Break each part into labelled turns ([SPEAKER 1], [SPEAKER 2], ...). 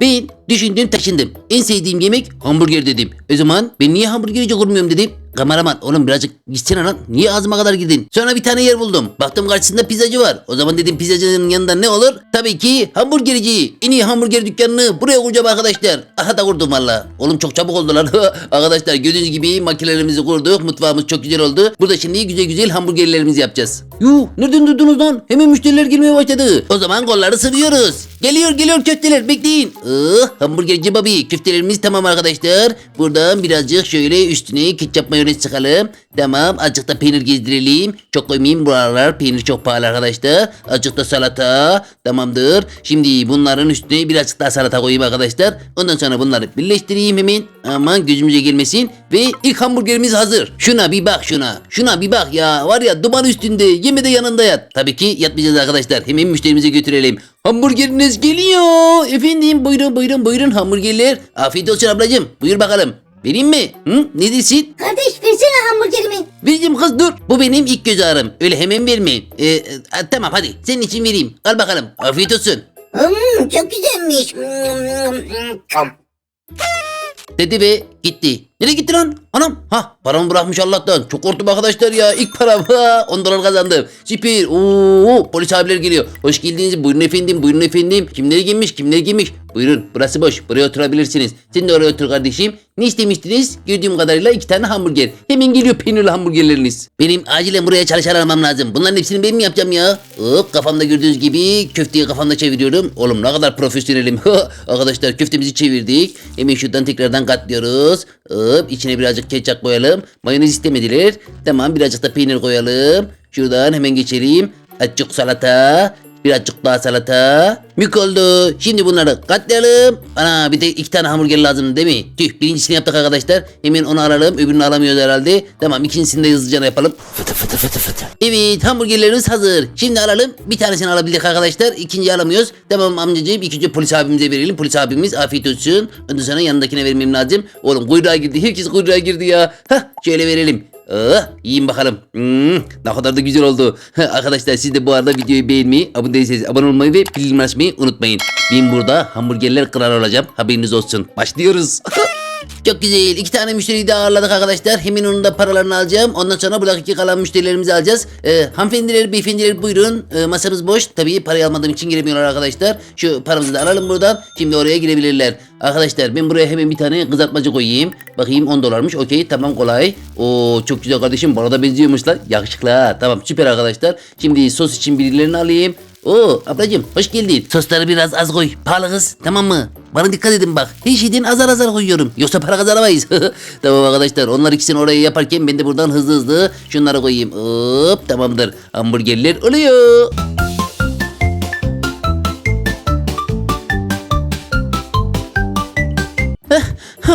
[SPEAKER 1] Ben düşündüm taşındım. En sevdiğim yemek hamburger dedim. O zaman ben niye hamburgerci kurmuyorum dedim. Kameraman oğlum birazcık gitsene lan. Niye ağzıma kadar gidin? Sonra bir tane yer buldum. Baktım karşısında pizzacı var. O zaman dedim pizzacının yanında ne olur? Tabii ki hamburgerci. En iyi hamburger dükkanını buraya kuracağım arkadaşlar. Aha da kurdum valla. Oğlum çok çabuk oldu lan. arkadaşlar gördüğünüz gibi makinelerimizi kurduk. Mutfağımız çok güzel oldu. Burada şimdi güzel güzel hamburgerlerimizi yapacağız. Yuh nereden duydunuz lan? Hemen müşteriler gelmeye başladı. O zaman kolları sıvıyoruz. Geliyor geliyor köfteler bekleyin. Oh, hamburgerci babi köftelerimiz tamam arkadaşlar. Buradan birazcık şöyle üstüne ketçap mayonez sıkalım. Tamam azıcık da peynir gezdirelim. Çok koymayayım buralar peynir çok pahalı arkadaşlar. Azıcık da salata tamamdır. Şimdi bunların üstüne birazcık daha salata koyayım arkadaşlar. Ondan sonra bunları birleştireyim hemen. Aman gözümüze gelmesin. Ve ilk hamburgerimiz hazır. Şuna bir bak şuna. Şuna bir bak ya. Var ya duman üstünde yeme de yanında yat. Tabii ki yatmayacağız arkadaşlar. Hemen müşterimize götürelim. Hamburgeriniz geliyor. Efendim buyurun buyurun buyurun hamburgerler. Afiyet olsun ablacığım. Buyur bakalım. Vereyim mi? Hı? Ne dersin?
[SPEAKER 2] Kardeş versene hamburgerimi.
[SPEAKER 1] Vereceğim kız dur. Bu benim ilk göz ağrım. Öyle hemen vermeyin. Ee, e, tamam hadi senin için vereyim. Al bakalım. Afiyet olsun.
[SPEAKER 2] Hmm, çok güzelmiş. Hmm,
[SPEAKER 1] Dedi ve gitti. Nereye gitti lan? Anam. Ha paramı bırakmış Allah'tan. Çok korktum arkadaşlar ya. İlk param. Ha, 10 dolar kazandım. Süper. Oo, polis abiler geliyor. Hoş geldiniz. Buyurun efendim. Buyurun efendim. Kimler gelmiş? Kimler gelmiş? Buyurun. Burası boş. Buraya oturabilirsiniz. Sen de oraya otur kardeşim. Ne istemiştiniz? Gördüğüm kadarıyla iki tane hamburger. Hemen geliyor peynirli hamburgerleriniz. Benim acilen buraya çalışan almam lazım. Bunların hepsini ben mi yapacağım ya? Hop kafamda gördüğünüz gibi köfteyi kafamda çeviriyorum. Oğlum ne kadar profesyonelim. Arkadaşlar köftemizi çevirdik. Hemen şuradan tekrardan katlıyoruz. Hop içine birazcık ketçap koyalım. Mayonez istemediler. Tamam birazcık da peynir koyalım. Şuradan hemen geçelim. Azıcık salata. Birazcık daha salata. Mük oldu. Şimdi bunları katlayalım. Ana bir de iki tane hamburger lazım değil mi? Tüh birincisini yaptık arkadaşlar. Hemen onu alalım. Öbürünü alamıyoruz herhalde. Tamam ikincisini de hızlıca yapalım. Fıtı fıtı fıtı fıtı. Evet hamburgerlerimiz hazır. Şimdi alalım. Bir tanesini alabildik arkadaşlar. İkinciyi alamıyoruz. Tamam amcacığım ikinci polis abimize verelim. Polis abimiz afiyet olsun. Ondan sonra yanındakine vermem lazım. Oğlum kuyruğa girdi. Herkes kuyruğa girdi ya. Hah şöyle verelim. Ah, yiyin bakalım. Hmm, ne kadar da güzel oldu. Arkadaşlar siz de bu arada videoyu beğenmeyi, abone değilseniz abone olmayı ve bildirim açmayı unutmayın. Ben burada hamburgerler kırar olacağım. Haberiniz olsun. Başlıyoruz. Çok güzel. İki tane müşteriyi de ağırladık arkadaşlar. Hemen onun da paralarını alacağım. Ondan sonra buradaki kalan müşterilerimizi alacağız. Ee, hanımefendiler, beyefendiler buyurun. Ee, masamız boş. Tabii parayı almadığım için giremiyorlar arkadaşlar. Şu paramızı da alalım buradan. Şimdi oraya girebilirler. Arkadaşlar ben buraya hemen bir tane kızartmacı koyayım. Bakayım 10 dolarmış. Okey tamam kolay. Oo çok güzel kardeşim. Bana da benziyormuş lan. Yakışıklı ha. Tamam süper arkadaşlar. Şimdi sos için birilerini alayım. Oo ablacığım hoş geldin. Sosları biraz az koy. Pahalı kız tamam mı? Bana dikkat edin bak. Her şeyden azar azar koyuyorum. Yoksa para kazanamayız. tamam arkadaşlar onlar ikisini oraya yaparken ben de buradan hızlı hızlı şunları koyayım. Hop tamamdır. Hamburgerler oluyor.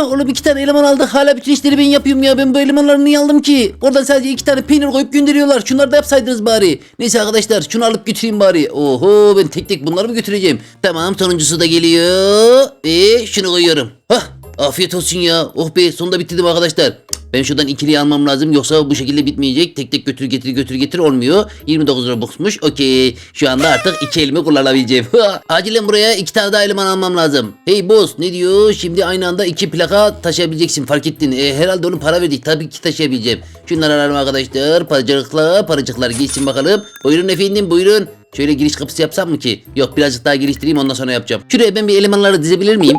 [SPEAKER 1] Oğlum iki tane eleman aldık. Hala bütün işleri ben yapıyorum ya. Ben bu elemanları niye aldım ki? Oradan sadece iki tane peynir koyup gönderiyorlar. Şunları da yapsaydınız bari. Neyse arkadaşlar şunu alıp götüreyim bari. Oho ben tek tek bunları mı götüreceğim? Tamam sonuncusu da geliyor. Ve şunu koyuyorum. Hah afiyet olsun ya. Oh be sonunda bitirdim arkadaşlar. Ben şuradan ikiliyi almam lazım yoksa bu şekilde bitmeyecek. Tek tek götür getir götür getir olmuyor. 29 Robux'muş. Okey. Şu anda artık iki elimi kullanabileceğim. Acilen buraya iki tane daha eleman almam lazım. Hey boss ne diyor? Şimdi aynı anda iki plaka taşıyabileceksin. Fark ettin. E, herhalde onu para verdik. Tabii ki taşıyabileceğim. Şunları alalım arkadaşlar. Paracıkla paracıklar gitsin bakalım. Buyurun efendim buyurun. Şöyle giriş kapısı yapsam mı ki? Yok birazcık daha geliştireyim ondan sonra yapacağım. Şuraya ben bir elemanları dizebilir miyim?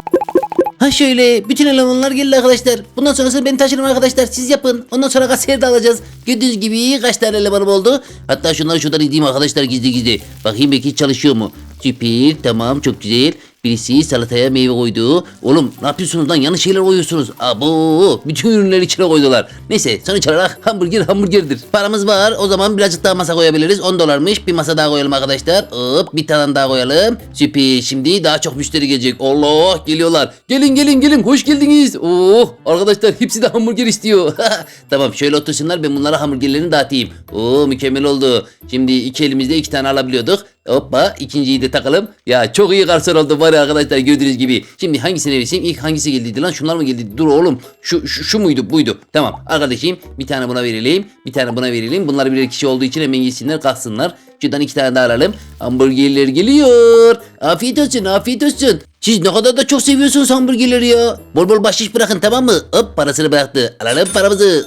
[SPEAKER 1] Ha şöyle bütün elemanlar geldi arkadaşlar. Bundan sonrasını ben taşırım arkadaşlar. Siz yapın. Ondan sonra kasiyer de alacağız. Gördüğünüz gibi kaç tane elemanım oldu. Hatta şunları şuradan izleyeyim arkadaşlar gizli gizli. Bakayım belki çalışıyor mu? Süper tamam çok güzel. Birisi salataya meyve koydu. Oğlum ne yapıyorsunuz lan yanlış şeyler koyuyorsunuz. Abo bütün ürünleri içine koydular. Neyse sonuç olarak hamburger hamburgerdir. Paramız var o zaman birazcık daha masa koyabiliriz. 10 dolarmış bir masa daha koyalım arkadaşlar. Hop bir tane daha koyalım. Süper şimdi daha çok müşteri gelecek. Allah geliyorlar. Gelin gelin gelin hoş geldiniz. Oh arkadaşlar hepsi de hamburger istiyor. tamam şöyle otursunlar ben bunlara hamburgerlerini dağıtayım. Oo mükemmel oldu. Şimdi iki elimizde iki tane alabiliyorduk. Hoppa ikinciyi de takalım. Ya çok iyi garson oldu var ya arkadaşlar gördüğünüz gibi. Şimdi hangisine vereyim? İlk hangisi geldiydi lan? Şunlar mı geldi? Dur oğlum. Şu, şu, şu muydu? Buydu. Tamam arkadaşım bir tane buna verelim. Bir tane buna verelim. Bunlar birer kişi olduğu için hemen yesinler kalksınlar. Şuradan iki tane daha alalım. Hamburgerler geliyor. Afiyet olsun afiyet olsun. Siz ne kadar da çok seviyorsunuz hamburgerleri ya. Bol bol bahşiş bırakın tamam mı? Hop parasını bıraktı. Alalım paramızı.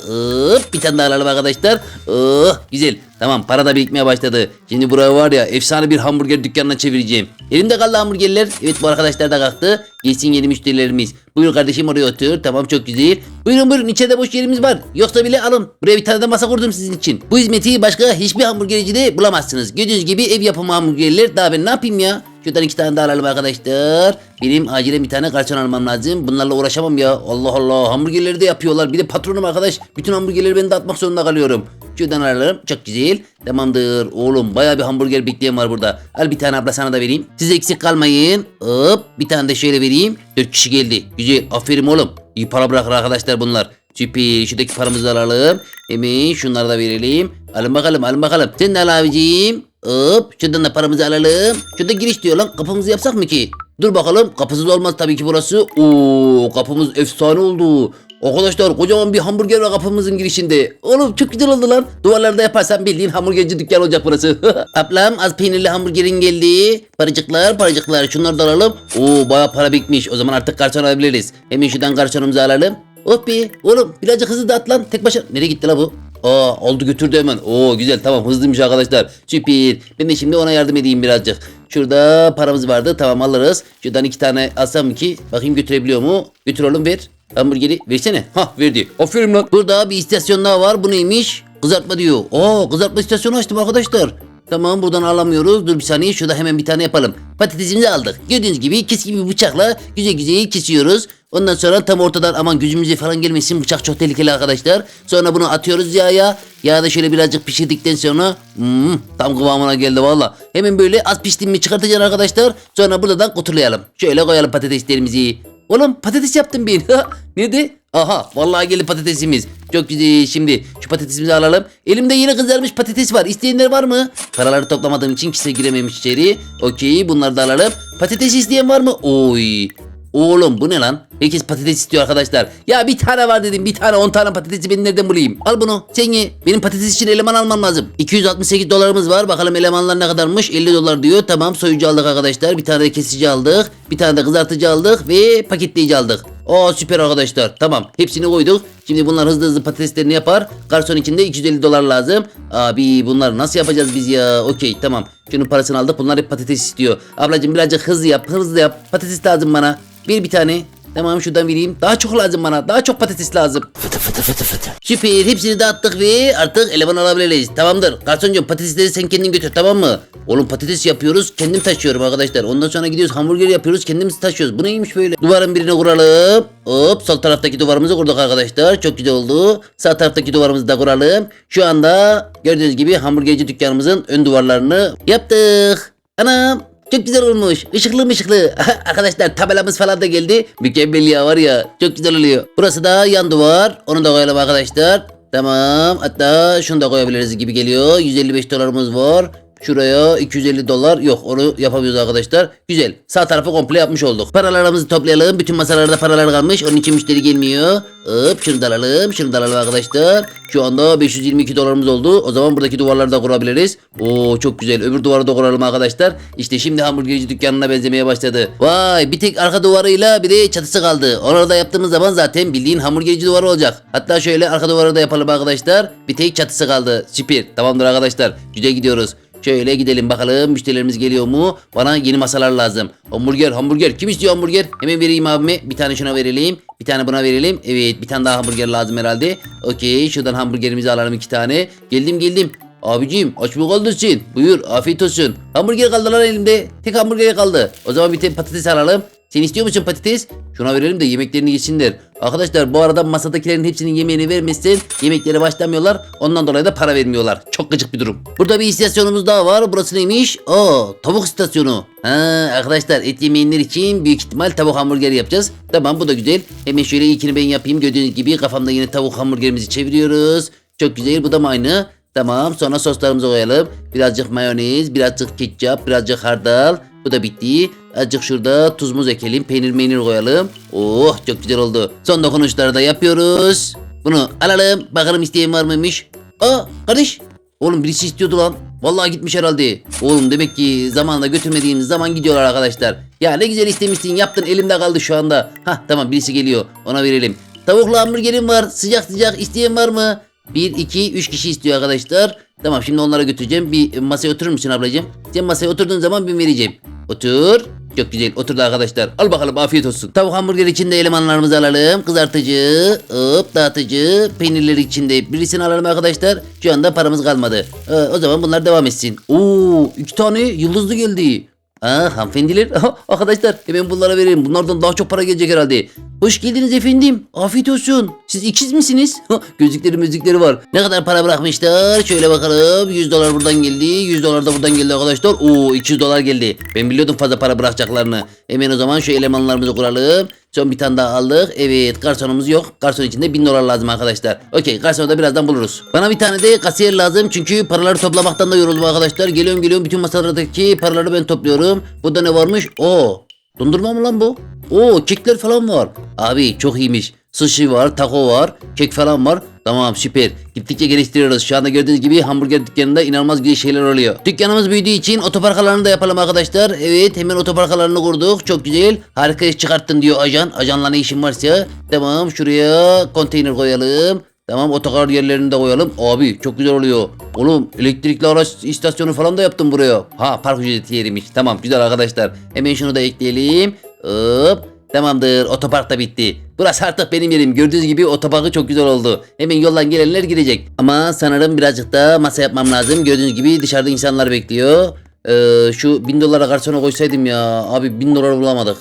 [SPEAKER 1] Hop bir tane daha alalım arkadaşlar. Oh güzel. Tamam para da birikmeye başladı. Şimdi buraya var ya efsane bir hamburger dükkanına çevireceğim. Elimde kaldı hamburgerler. Evet bu arkadaşlar da kalktı. Gelsin yeni müşterilerimiz. Buyur kardeşim oraya otur. Tamam çok güzel. Buyurun buyurun içeride boş yerimiz var. Yoksa bile alın. Buraya bir tane de masa kurdum sizin için. Bu hizmeti başka hiçbir hamburgercide bulamazsınız. Gördüğünüz gibi ev yapımı hamburgerler. Daha ben ne yapayım ya? Şuradan iki tane daha alalım arkadaşlar. Benim acilen bir tane garson almam lazım. Bunlarla uğraşamam ya. Allah Allah hamburgerleri de yapıyorlar. Bir de patronum arkadaş. Bütün hamburgerleri ben dağıtmak zorunda kalıyorum. Şuradan alalım. Çok güzel. Tamamdır. Oğlum baya bir hamburger bekleyen var burada. Al bir tane abla sana da vereyim. Siz eksik kalmayın. Hop bir tane de şöyle vereyim. Dört kişi geldi. Güzel. Aferin oğlum. İyi para bırakır arkadaşlar bunlar. Süper. Şuradaki paramızı alalım. Hemen şunları da verelim. Alın bakalım alın bakalım. Sen de al abiciğim. Hop şuradan da paramızı alalım. Şurada giriş diyor lan. Kapımızı yapsak mı ki? Dur bakalım. Kapısız olmaz tabii ki burası. Oo kapımız efsane oldu. Arkadaşlar kocaman bir hamburger var kapımızın girişinde. Oğlum çok güzel oldu lan. Duvarlarda yaparsan bildiğin hamburgerci dükkan olacak burası. Ablam az peynirli hamburgerin geldi. Paracıklar paracıklar şunları da alalım. Oo baya para birikmiş. O zaman artık garson alabiliriz. Hemen şuradan garsonumuzu alalım. Oh be oğlum birazcık hızlı dağıt lan. Tek başına. Nereye gitti la bu? Aa aldı götürdü hemen. Oo güzel tamam hızlıymış arkadaşlar. Süper. Ben de şimdi ona yardım edeyim birazcık. Şurada paramız vardı tamam alırız. Şuradan iki tane alsam ki bakayım götürebiliyor mu? Götür oğlum ver. Hamburgeri versene. Ha verdi. Aferin lan. Burada bir istasyon daha var. Bu neymiş? Kızartma diyor. Oo kızartma istasyonu açtım arkadaşlar. Tamam buradan alamıyoruz. Dur bir saniye şurada hemen bir tane yapalım. Patatesimizi aldık. Gördüğünüz gibi keskin bir bıçakla güzel güzel kesiyoruz. Ondan sonra tam ortadan aman gözümüze falan gelmesin. Bıçak çok tehlikeli arkadaşlar. Sonra bunu atıyoruz yağa. Yağda şöyle birazcık pişirdikten sonra hmm, tam kıvamına geldi valla. Hemen böyle az pişti mi çıkartacaksın arkadaşlar. Sonra buradan kutulayalım. Şöyle koyalım patateslerimizi. Oğlum patates yaptım ben. Nerede? Aha vallahi geldi patatesimiz. Çok güzel. Şimdi şu patatesimizi alalım. Elimde yine kızarmış patates var. İsteyenler var mı? Paraları toplamadığım için kimse girememiş içeri. Okey bunları da alalım. Patates isteyen var mı? Oy. Oğlum bu ne lan? Herkes patates istiyor arkadaşlar. Ya bir tane var dedim. Bir tane 10 tane patatesi ben nereden bulayım? Al bunu. Sen ye. Benim patates için eleman almam lazım. 268 dolarımız var. Bakalım elemanlar ne kadarmış? 50 dolar diyor. Tamam soyucu aldık arkadaşlar. Bir tane de kesici aldık. Bir tane de kızartıcı aldık. Ve paketleyici aldık. Aa süper arkadaşlar. Tamam. Hepsini koyduk. Şimdi bunlar hızlı hızlı patateslerini yapar. Garson için de 250 dolar lazım. Abi bunlar nasıl yapacağız biz ya? Okey tamam. Şunun parasını aldık. Bunlar hep patates istiyor. Ablacığım birazcık hızlı yap. Hızlı yap. Patates lazım bana. Bir bir tane. Tamam şuradan vereyim. Daha çok lazım bana. Daha çok patates lazım. Fıtı fıtı fıtı fıtı. Süper. Hepsini dağıttık ve artık eleman alabiliriz. Tamamdır. Garsoncuğum patatesleri sen kendin götür tamam mı? Oğlum patates yapıyoruz. Kendim taşıyorum arkadaşlar. Ondan sonra gidiyoruz hamburger yapıyoruz. Kendimiz taşıyoruz. Bu neymiş böyle? Duvarın birini kuralım. Hop sol taraftaki duvarımızı kurduk arkadaşlar. Çok güzel oldu. Sağ taraftaki duvarımızı da kuralım. Şu anda gördüğünüz gibi hamburgerci dükkanımızın ön duvarlarını yaptık. Anam çok güzel olmuş. Işıklı mışıklı. Arkadaşlar tabelamız falan da geldi. Mükemmel ya var ya. Çok güzel oluyor. Burası da yan duvar. Onu da koyalım arkadaşlar. Tamam. Hatta şunu da koyabiliriz gibi geliyor. 155 dolarımız var. Şuraya 250 dolar yok onu yapamıyoruz arkadaşlar. Güzel. Sağ tarafı komple yapmış olduk. Paralarımızı toplayalım. Bütün masalarda paralar kalmış. Onun için müşteri gelmiyor. Hop şunu da alalım. Şunu da alalım arkadaşlar. Şu anda 522 dolarımız oldu. O zaman buradaki duvarları da kurabiliriz. Oo çok güzel. Öbür duvarı da kuralım arkadaşlar. İşte şimdi hamburgerci dükkanına benzemeye başladı. Vay bir tek arka duvarıyla bir de çatısı kaldı. Onları da yaptığımız zaman zaten bildiğin hamburgerci duvarı olacak. Hatta şöyle arka duvarı da yapalım arkadaşlar. Bir tek çatısı kaldı. Süper. Tamamdır arkadaşlar. Güzel gidiyoruz. Şöyle gidelim bakalım müşterilerimiz geliyor mu? Bana yeni masalar lazım. Hamburger hamburger. Kim istiyor hamburger? Hemen vereyim abime. Bir tane şuna verelim. Bir tane buna verelim. Evet bir tane daha hamburger lazım herhalde. Okey şuradan hamburgerimizi alalım iki tane. Geldim geldim. Abicim aç mı kaldın? Buyur afiyet olsun. Hamburger kaldı lan elimde. Tek hamburger kaldı. O zaman bir tane patates alalım. Sen istiyor musun patates? Şuna verelim de yemeklerini yesinler. Arkadaşlar bu arada masadakilerin hepsinin yemeğini vermezsen yemeklere başlamıyorlar. Ondan dolayı da para vermiyorlar. Çok gıcık bir durum. Burada bir istasyonumuz daha var. Burası neymiş? Aa tavuk istasyonu. Ha arkadaşlar et yemeyenler için büyük ihtimal tavuk hamburgeri yapacağız. Tamam bu da güzel. Hemen şöyle ilkini ben yapayım. Gördüğünüz gibi kafamda yine tavuk hamburgerimizi çeviriyoruz. Çok güzel. Bu da mı aynı? Tamam sonra soslarımızı koyalım. Birazcık mayonez, birazcık ketçap, birazcık hardal. Bu da bitti. Azıcık şurada tuz muz ekelim. Peynir meynir koyalım. Oh çok güzel oldu. Son dokunuşları da yapıyoruz. Bunu alalım. Bakalım isteyen var mıymış? Aa kardeş. Oğlum birisi istiyordu lan. Vallahi gitmiş herhalde. Oğlum demek ki zamanında götürmediğimiz zaman gidiyorlar arkadaşlar. Ya ne güzel istemişsin yaptın elimde kaldı şu anda. Hah tamam birisi geliyor ona verelim. Tavuklu hamburgerim var sıcak sıcak isteyen var mı? 1, 2, 3 kişi istiyor arkadaşlar. Tamam şimdi onlara götüreceğim. Bir masaya oturur musun ablacığım? Sen masaya oturduğun zaman ben vereceğim. Otur. Çok güzel oturdu arkadaşlar. Al bakalım afiyet olsun. Tavuk hamburger içinde elemanlarımızı alalım. Kızartıcı, hop dağıtıcı, peynirleri içinde birisini alalım arkadaşlar. Şu anda paramız kalmadı. Ee, o zaman bunlar devam etsin. Oo, iki tane yıldızlı geldi. Aa hanımefendiler. Arkadaşlar hemen bunlara verelim. Bunlardan daha çok para gelecek herhalde. Hoş geldiniz efendim. Afiyet olsun. Siz ikiz misiniz? Gözlükleri müzikleri var. Ne kadar para bırakmışlar? Şöyle bakalım. 100 dolar buradan geldi. 100 dolar da buradan geldi arkadaşlar. Oo 200 dolar geldi. Ben biliyordum fazla para bırakacaklarını. Hemen o zaman şu elemanlarımızı kuralım. Son bir tane daha aldık. Evet garsonumuz yok. Garson içinde 1000 dolar lazım arkadaşlar. Okey garsonu da birazdan buluruz. Bana bir tane de kasiyer lazım. Çünkü paraları toplamaktan da yoruldum arkadaşlar. Geliyorum geliyorum bütün masalardaki paraları ben topluyorum. Burada ne varmış? Oo Dondurma mı lan bu? Oo kekler falan var. Abi çok iyiymiş. Sushi var, taco var, kek falan var. Tamam süper. Gittikçe geliştiriyoruz. Şu anda gördüğünüz gibi hamburger dükkanında inanılmaz güzel şeyler oluyor. Dükkanımız büyüdüğü için otopark alanını da yapalım arkadaşlar. Evet hemen otopark alanını kurduk. Çok güzel. Harika iş çıkarttın diyor ajan. Ajanla ne işin varsa. Tamam şuraya konteyner koyalım. Tamam otogar yerlerini de koyalım. Abi çok güzel oluyor. Oğlum elektrikli araç istasyonu falan da yaptım buraya. Ha park ücreti yeriymiş. Tamam güzel arkadaşlar. Hemen şunu da ekleyelim. Hop. Tamamdır otopark da bitti. Burası artık benim yerim. Gördüğünüz gibi otoparkı çok güzel oldu. Hemen yoldan gelenler girecek. Ama sanırım birazcık da masa yapmam lazım. Gördüğünüz gibi dışarıda insanlar bekliyor. Ee, şu bin dolara garsona koysaydım ya. Abi bin dolar bulamadık.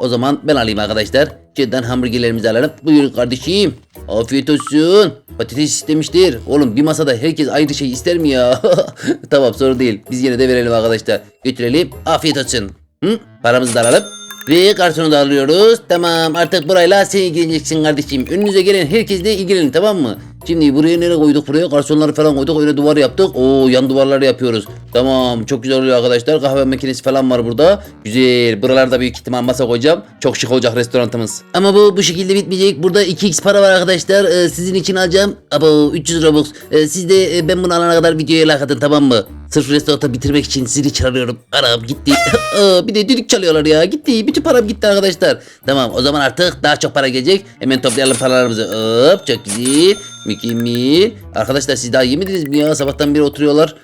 [SPEAKER 1] O zaman ben alayım arkadaşlar. Şuradan hamburgerlerimizi alalım. Buyurun kardeşim. Afiyet olsun. Patates istemiştir. Oğlum bir masada herkes ayrı şey ister mi ya? tamam sorun değil. Biz yine de verelim arkadaşlar. Götürelim. Afiyet olsun. Hı? Paramızı da alalım. Ve kartonu da alıyoruz. Tamam artık burayla sen ilgileneceksin kardeşim. Önünüze gelen herkesle ilgilenin tamam mı? Şimdi buraya nereye koyduk buraya? Garsonları falan koyduk. Öyle duvar yaptık. Oo yan duvarları yapıyoruz. Tamam çok güzel oluyor arkadaşlar. Kahve makinesi falan var burada. Güzel. Buralarda büyük ihtimal masa koyacağım. Çok şık olacak restoranımız. Ama bu bu şekilde bitmeyecek. Burada 2x para var arkadaşlar. Ee, sizin için alacağım. Abo 300 Robux. Ee, siz de e, ben bunu alana kadar videoya like atın tamam mı? Sırf restoranı bitirmek için zili çalıyorum. Aram gitti. Aa, bir de düdük çalıyorlar ya. Gitti. Bütün param gitti arkadaşlar. Tamam o zaman artık daha çok para gelecek. Hemen toplayalım paralarımızı. Hop çok güzel. Mükemmel. Arkadaşlar siz daha yemediniz mi ya? Sabahtan beri oturuyorlar.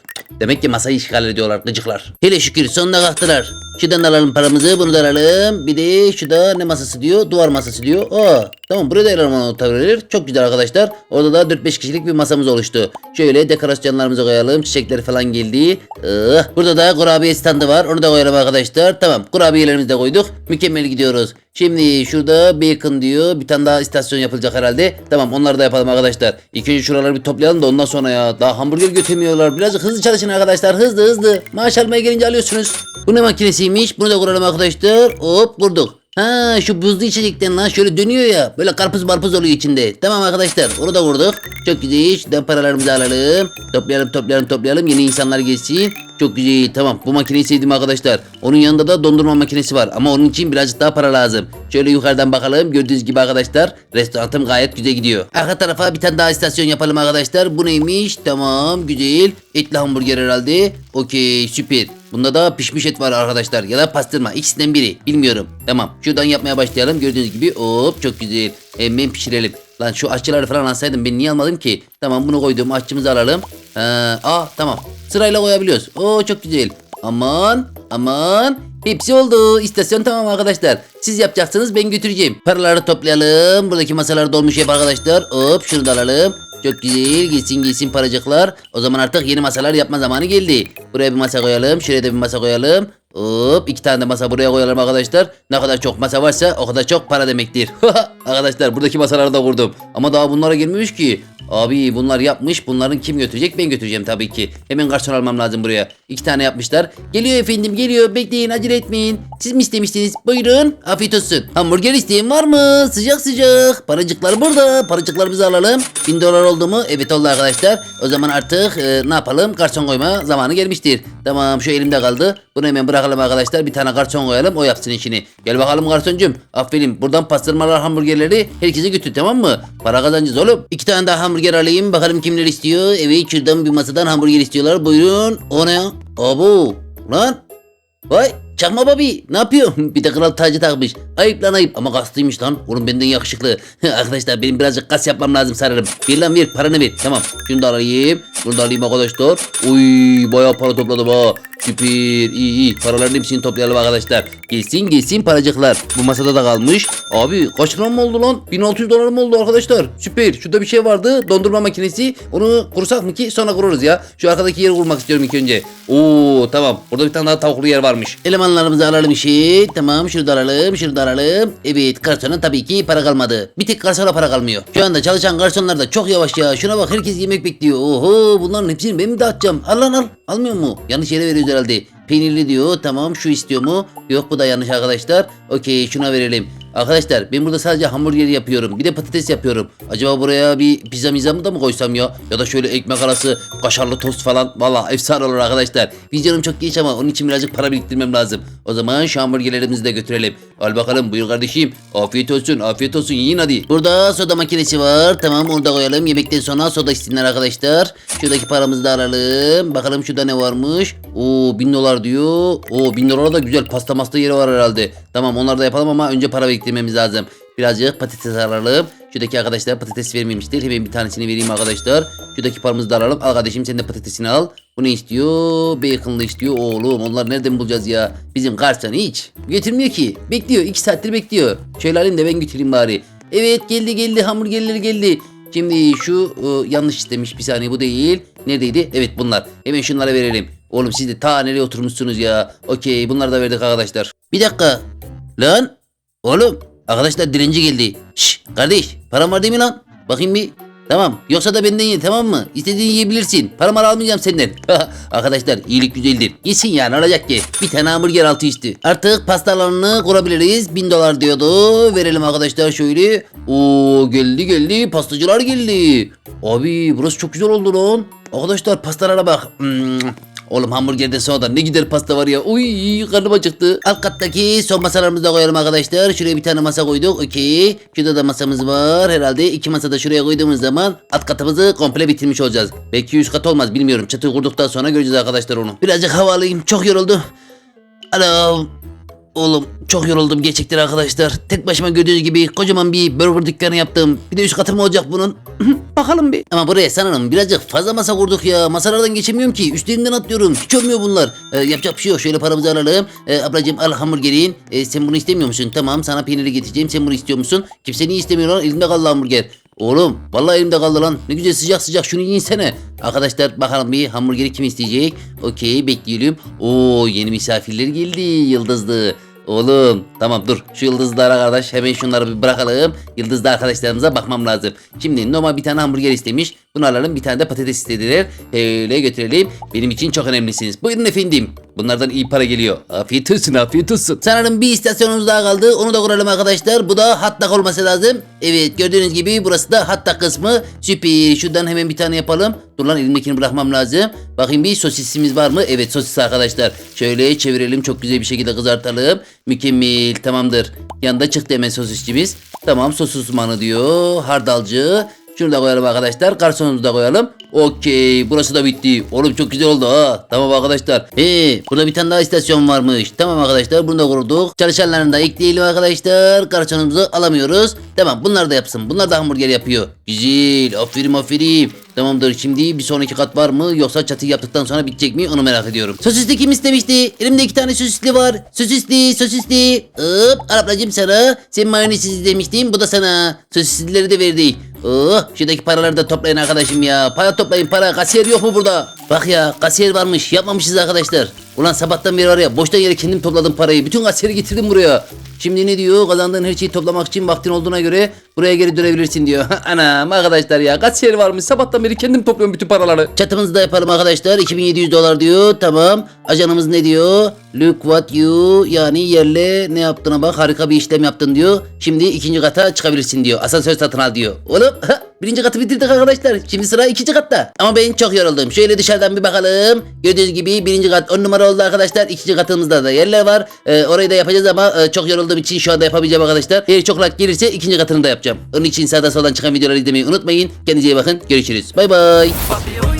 [SPEAKER 1] Demek ki masayı işgal ediyorlar gıcıklar. Hele şükür sonuna kalktılar. Şuradan da alalım paramızı bunu da alalım. Bir de şurada ne masası diyor? Duvar masası diyor. Aa, tamam buraya da eleman oturabilir. Çok güzel arkadaşlar. Orada da 4-5 kişilik bir masamız oluştu. Şöyle dekorasyonlarımızı koyalım. Çiçekler falan geldi. Ah, burada da kurabiye standı var. Onu da koyalım arkadaşlar. Tamam kurabiyelerimizi de koyduk. Mükemmel gidiyoruz. Şimdi şurada bacon diyor. Bir tane daha istasyon yapılacak herhalde. Tamam onları da yapalım arkadaşlar. İlk önce şuraları bir toplayalım da ondan sonra ya. Daha hamburger götürmüyorlar. Birazcık hızlı çalışın arkadaşlar. Hızlı hızlı. Maaş almaya gelince alıyorsunuz. Bu ne makinesiymiş? Bunu da kuralım arkadaşlar. Hop kurduk. Ha şu buzlu içecekten lan şöyle dönüyor ya. Böyle karpuz marpuz oluyor içinde. Tamam arkadaşlar onu da vurduk. Çok güzel. Şuradan paralarımızı alalım. Toplayalım toplayalım toplayalım. Yeni insanlar geçsin. Çok güzel tamam bu makineyi sevdim arkadaşlar. Onun yanında da dondurma makinesi var ama onun için birazcık daha para lazım. Şöyle yukarıdan bakalım gördüğünüz gibi arkadaşlar restoranım gayet güzel gidiyor. Arka tarafa bir tane daha istasyon yapalım arkadaşlar. Bu neymiş? Tamam güzel. Etli hamburger herhalde. Okey süper. Bunda da pişmiş et var arkadaşlar ya da pastırma ikisinden biri bilmiyorum. Tamam şuradan yapmaya başlayalım gördüğünüz gibi hop çok güzel. Hemen pişirelim. Lan şu aşçıları falan alsaydım ben niye almadım ki? Tamam bunu koydum aşçımızı alalım. Ha, aa tamam sırayla koyabiliyoruz. Oo çok güzel. Aman aman. Hepsi oldu. İstasyon tamam arkadaşlar. Siz yapacaksınız ben götüreceğim. Paraları toplayalım. Buradaki masalar dolmuş hep arkadaşlar. Hop şunu da alalım. Çok güzel. Gitsin gitsin paracıklar. O zaman artık yeni masalar yapma zamanı geldi. Buraya bir masa koyalım. Şuraya da bir masa koyalım. Hop iki tane de masa buraya koyalım arkadaşlar. Ne kadar çok masa varsa o kadar çok para demektir. arkadaşlar buradaki masaları da vurdum. Ama daha bunlara girmemiş ki. Abi bunlar yapmış. Bunların kim götürecek? Ben götüreceğim tabii ki. Hemen garson almam lazım buraya. İki tane yapmışlar. Geliyor efendim geliyor. Bekleyin acele etmeyin. Siz mi istemiştiniz? Buyurun. Afiyet olsun. Hamburger isteyen var mı? Sıcak sıcak. Paracıklar burada. Paracıklarımızı alalım. Bin dolar oldu mu? Evet oldu arkadaşlar. O zaman artık e, ne yapalım? Garson koyma zamanı gelmiştir. Tamam şu elimde kaldı. Bunu hemen bırakalım. Bırakalım arkadaşlar. Bir tane garson koyalım o yapsın işini. Gel bakalım garsoncuğum. Aferin. Buradan pastırmalar hamburgerleri herkese götür tamam mı? Para kazanacağız oğlum. İki tane daha hamburger alayım. Bakalım kimler istiyor. Evet şuradan bir masadan hamburger istiyorlar. Buyurun. O ne ya? Abo. Lan. Vay. Çakma babi ne yapıyorsun? Bir de kral tacı takmış. Ayıp lan ayıp ama kaslıymış lan. Oğlum benden yakışıklı. arkadaşlar benim birazcık kas yapmam lazım sanırım. Ver lan ver paranı ver. Tamam şunu da alayım. Bunu da alayım arkadaşlar. Uy bayağı para topladım ha. Süper iyi iyi. Paraların hepsini toplayalım arkadaşlar. Gelsin gelsin paracıklar. Bu masada da kalmış. Abi kaç lira mı oldu lan? 1600 dolar mı oldu arkadaşlar? Süper. Şurada bir şey vardı. Dondurma makinesi. Onu kursak mı ki? Sonra kururuz ya. Şu arkadaki yeri kurmak istiyorum ilk önce. Oo tamam. Burada bir tane daha tavuklu yer varmış. Elemanlarımızı alalım işi. Tamam şunu da alalım. Şunu da alalım. Evet garsona tabii ki para kalmadı. Bir tek garsona para kalmıyor. Şu anda çalışan garsonlar da çok yavaş ya. Şuna bak herkes yemek bekliyor. Oho bunların hepsini ben mi dağıtacağım? Al lan al. Almıyor mu? Yanlış yere veriyoruz herhalde. Peynirli diyor. Tamam şu istiyor mu? Yok bu da yanlış arkadaşlar. Okey şuna verelim. Arkadaşlar ben burada sadece hamburger yapıyorum. Bir de patates yapıyorum. Acaba buraya bir pizza mizamı da mı koysam ya? Ya da şöyle ekmek arası kaşarlı tost falan. Valla efsane olur arkadaşlar. Vizyonum çok geç ama onun için birazcık para biriktirmem lazım. O zaman şu hamburgerlerimizi de götürelim. Al bakalım buyur kardeşim. Afiyet olsun afiyet olsun yiyin hadi. Burada soda makinesi var. Tamam onu da koyalım. Yemekten sonra soda içsinler arkadaşlar. Şuradaki paramızı da alalım. Bakalım şurada ne varmış. Oo 1000 dolar diyor. Oo 1000 dolara da güzel pasta masta yeri var herhalde. Tamam onları da yapalım ama önce para biriktirmemiz lazım. Birazcık patates alalım. Şuradaki arkadaşlar patates vermemiştir. Hemen bir tanesini vereyim arkadaşlar. Şuradaki paramızı da alalım. Al kardeşim sen de patatesini al. Bu ne istiyor? Bacon'lı istiyor. Oğlum onlar nereden bulacağız ya? Bizim garson hiç. Getirmiyor ki. Bekliyor. 2 saattir bekliyor. Şöyle alayım da ben götüreyim bari. Evet geldi geldi hamburgerler geldi. Şimdi şu e, yanlış istemiş bir saniye bu değil. Neredeydi? Evet bunlar. Hemen şunlara verelim. Oğlum siz de ta nereye oturmuşsunuz ya. Okey bunları da verdik arkadaşlar. Bir dakika. Lan. Oğlum. Arkadaşlar direnci geldi. Şş kardeş param var değil mi lan? Bakayım bir. Tamam. Yoksa da benden ye tamam mı? İstediğini yiyebilirsin. Paramı almayacağım senden. Arkadaşlar iyilik güzeldir. Yesin ya ne olacak ki? Bir tane hamburger altı içti. Artık pastalarını kurabiliriz. Bin dolar diyordu. Verelim arkadaşlar şöyle. Oo geldi geldi. Pastacılar geldi. Abi burası çok güzel oldu lan. Arkadaşlar pastalara bak. Hmm. Oğlum hamburgerden sonra da ne gider pasta var ya. Uy karnım acıktı. Alt kattaki son masalarımızı da koyalım arkadaşlar. Şuraya bir tane masa koyduk. Okey. Şurada da masamız var. Herhalde iki masa da şuraya koyduğumuz zaman alt katımızı komple bitirmiş olacağız. Belki üst kat olmaz bilmiyorum. Çatı kurduktan sonra göreceğiz arkadaşlar onu. Birazcık hava alayım. Çok yoruldu. Alo. Oğlum çok yoruldum gerçekten arkadaşlar. Tek başıma gördüğünüz gibi kocaman bir burger dükkanı yaptım. Bir de üst katı mı olacak bunun? Bakalım bir. Ama buraya sanırım birazcık fazla masa kurduk ya. Masalardan geçemiyorum ki. Üstlerinden atlıyorum. Hiç olmuyor bunlar. Ee, yapacak bir şey yok. Şöyle paramızı alalım. Ee, ablacığım al hamburgerin. Ee, sen bunu istemiyor musun? Tamam sana peyniri getireceğim. Sen bunu istiyor musun? Kimse niye istemiyor lan? Elimde kaldı hamburger. Oğlum vallahi elimde kaldı lan. Ne güzel sıcak sıcak şunu yiyinsene. Arkadaşlar bakalım bir hamburgeri kim isteyecek? Okey bekleyelim. Oo yeni misafirler geldi. Yıldızlı. Oğlum tamam dur şu yıldızlara kardeş hemen şunları bir bırakalım. Yıldızlı arkadaşlarımıza bakmam lazım. Şimdi normal bir tane hamburger istemiş. Bunu alalım bir tane de patates istediler. Öyle götürelim. Benim için çok önemlisiniz. Buyurun efendim. Bunlardan iyi para geliyor. Afiyet olsun afiyet olsun. Sanırım bir istasyonumuz daha kaldı. Onu da kuralım arkadaşlar. Bu da hattak olması lazım. Evet gördüğünüz gibi burası da hattak kısmı. Süper. Şuradan hemen bir tane yapalım. Dur lan elimdekini bırakmam lazım. Bakayım bir sosisimiz var mı? Evet sosis arkadaşlar. Şöyle çevirelim çok güzel bir şekilde kızartalım. Mükemmel tamamdır. Yanında çıktı hemen sosisçimiz. Tamam sos uzmanı diyor. Hardalcı. Şunu da koyalım arkadaşlar. Garsonumuzu da koyalım. Okey. Burası da bitti. Oğlum çok güzel oldu ha. Tamam arkadaşlar. Ee, burada bir tane daha istasyon varmış. Tamam arkadaşlar. Bunu da kurduk. Çalışanlarını da ekleyelim arkadaşlar. Garsonumuzu alamıyoruz. Tamam bunlar da yapsın. Bunlar da hamburger yapıyor. Güzel. Aferin aferin. Tamamdır şimdi bir sonraki kat var mı yoksa çatı yaptıktan sonra bitecek mi onu merak ediyorum. Sosisli kim istemişti? Elimde iki tane sosisli var. Sosisli sosisli. Hop al ablacım sana. Sen mayonezsiz demiştin bu da sana. Sosislileri de verdik. Oh şuradaki paraları da toplayın arkadaşım ya. Para toplayın para. Kasiyer yok mu burada? Bak ya kasiyer varmış. Yapmamışız arkadaşlar. Ulan sabahtan beri var ya boşta yere kendim topladım parayı. Bütün kasiyeri getirdim buraya. Şimdi ne diyor? Kazandığın her şeyi toplamak için vaktin olduğuna göre Buraya geri dönebilirsin diyor. Anam arkadaşlar ya kaç yer varmış sabahtan beri kendim topluyorum bütün paraları. Çatımızı da yapalım arkadaşlar 2700 dolar diyor tamam. Ajanımız ne diyor? Look what you yani yerle ne yaptığına bak harika bir işlem yaptın diyor. Şimdi ikinci kata çıkabilirsin diyor. Asansör satın al diyor. Oğlum birinci katı bitirdik arkadaşlar. Şimdi sıra ikinci katta. Ama ben çok yoruldum. Şöyle dışarıdan bir bakalım. Gördüğünüz gibi birinci kat 10 numara oldu arkadaşlar. İkinci katımızda da yerler var. Ee, orayı da yapacağız ama e, çok yorulduğum için şu anda yapamayacağım arkadaşlar. Eğer çok like gelirse ikinci katını da yapacağım. Onun için sağdan soldan çıkan videoları izlemeyi unutmayın. Kendinize iyi bakın. Görüşürüz. Bay bay.